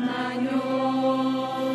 на ньому.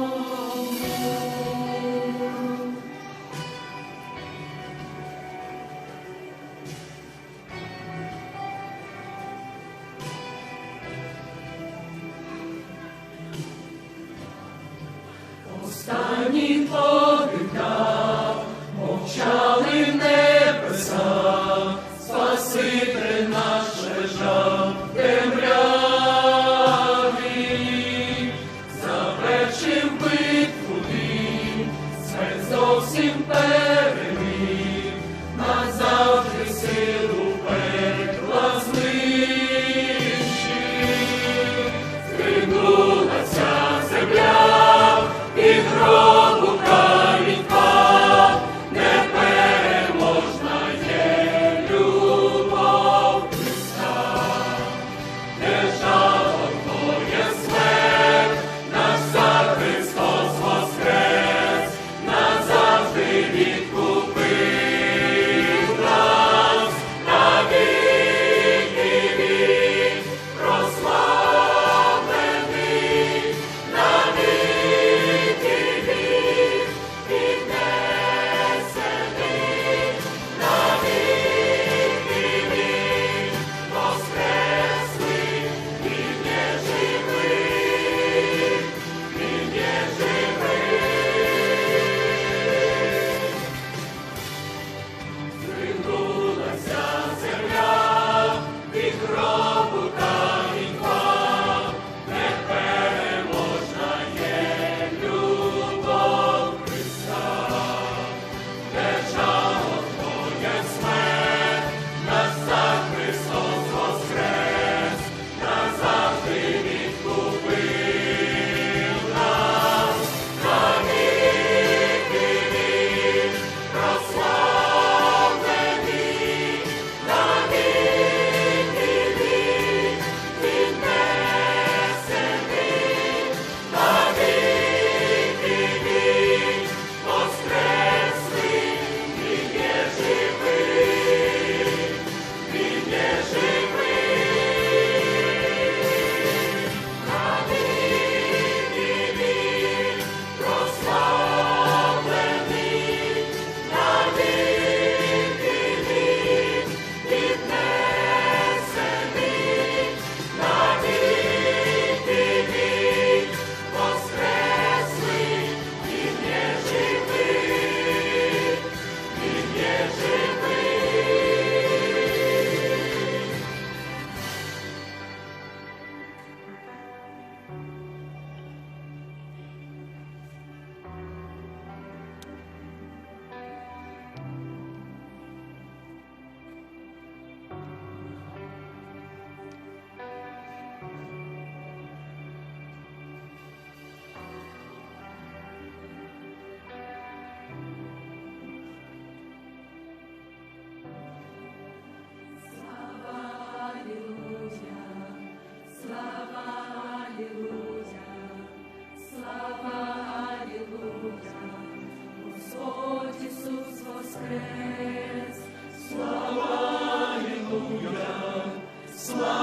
Слава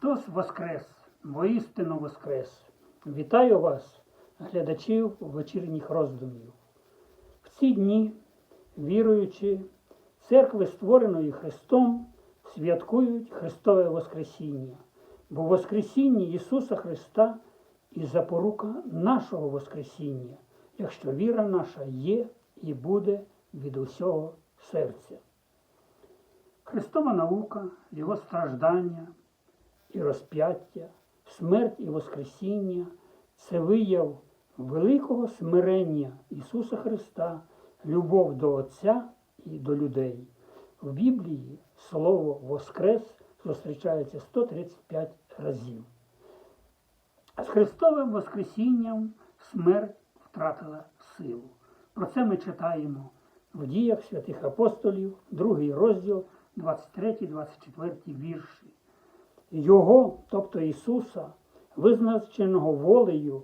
Христос Воскрес! Воістину Воскрес! Вітаю вас, глядачів вечірніх роздумів. В ці дні, віруючи, церкви, створеної Христом, святкують Христове Воскресіння, бо Воскресіння Ісуса Христа і запорука нашого Воскресіння, якщо віра наша є і буде від усього серця. Христова наука, Його страждання і розп'яття, смерть і Воскресіння це вияв великого смирення Ісуса Христа, любов до Отця і до людей. В Біблії слово Воскрес зустрічається 135 разів. З Христовим Воскресінням смерть втратила силу. Про це ми читаємо в діях святих апостолів, другий розділ, 23-24 вірші. Його, тобто Ісуса, визначеного волею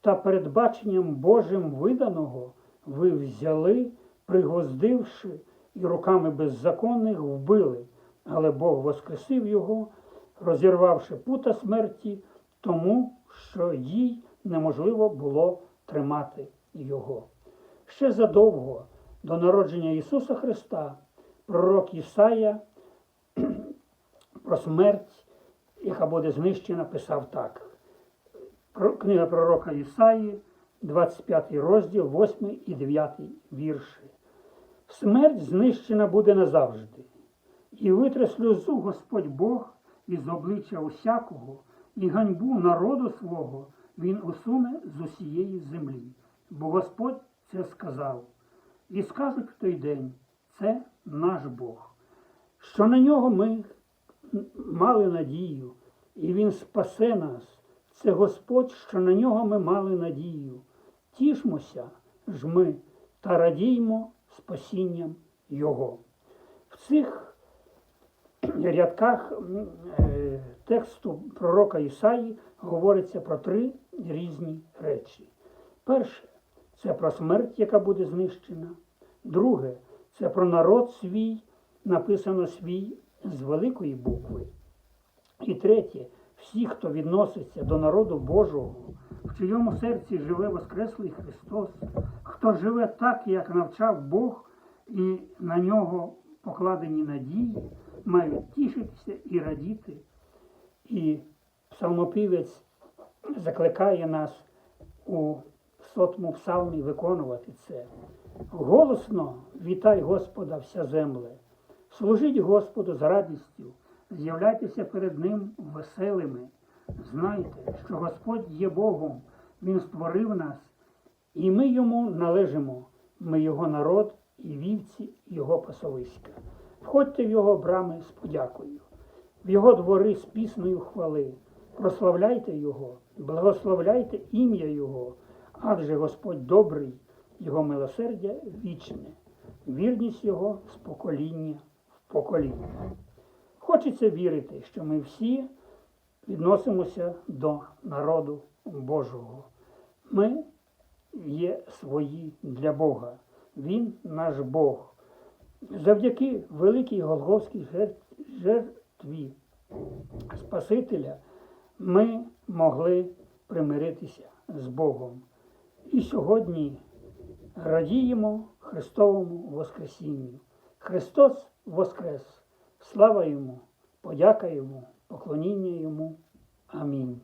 та передбаченням Божим виданого, ви взяли, пригоздивши і руками беззаконних вбили, але Бог воскресив його, розірвавши пута смерті, тому що їй неможливо було тримати його. Ще задовго до народження Ісуса Христа пророк Ісая про смерть, яка буде знищена, писав так. Книга пророка Ісаї, 25 розділ, 8 і 9 вірші. Смерть знищена буде назавжди, і витре сльозу Господь Бог із обличчя усякого, і ганьбу народу свого Він усуне з усієї землі. Бо Господь це сказав. І скажуть в той день, це наш Бог, що на нього ми мали надію, і Він спасе нас. Це Господь, що на нього ми мали надію. Тішмося ж ми та радіймо спасінням Його. В цих рядках е, тексту пророка Ісаї говориться про три різні речі. Перше це про смерть, яка буде знищена. Друге це про народ свій, написано свій з великої букви. І третє, всі, хто відноситься до народу Божого, в чийому серці живе Воскреслий Христос, хто живе так, як навчав Бог, і на нього покладені надії, мають тішитися і радіти. І псалмопівець закликає нас у сотому псалмі виконувати це. Голосно вітай Господа вся земле, служіть Господу з радістю, з'являйтеся перед Ним веселими. Знайте, що Господь є Богом, Він створив нас, і ми йому належимо, ми його народ і вівці Його пасовиська. Входьте в його брами з подякою, в його двори з піснею хвали, прославляйте Його, благословляйте ім'я Його, адже Господь добрий, Його милосердя вічне, вірність Його з покоління покоління. Хочеться вірити, що ми всі відносимося до народу Божого. Ми є свої для Бога. Він наш Бог. Завдяки великій Голговській жертві Спасителя ми могли примиритися з Богом. І сьогодні радіємо Христовому Воскресінню. Христос Воскрес! Слава Йому, подяка Йому, поклоніння Йому. Амінь.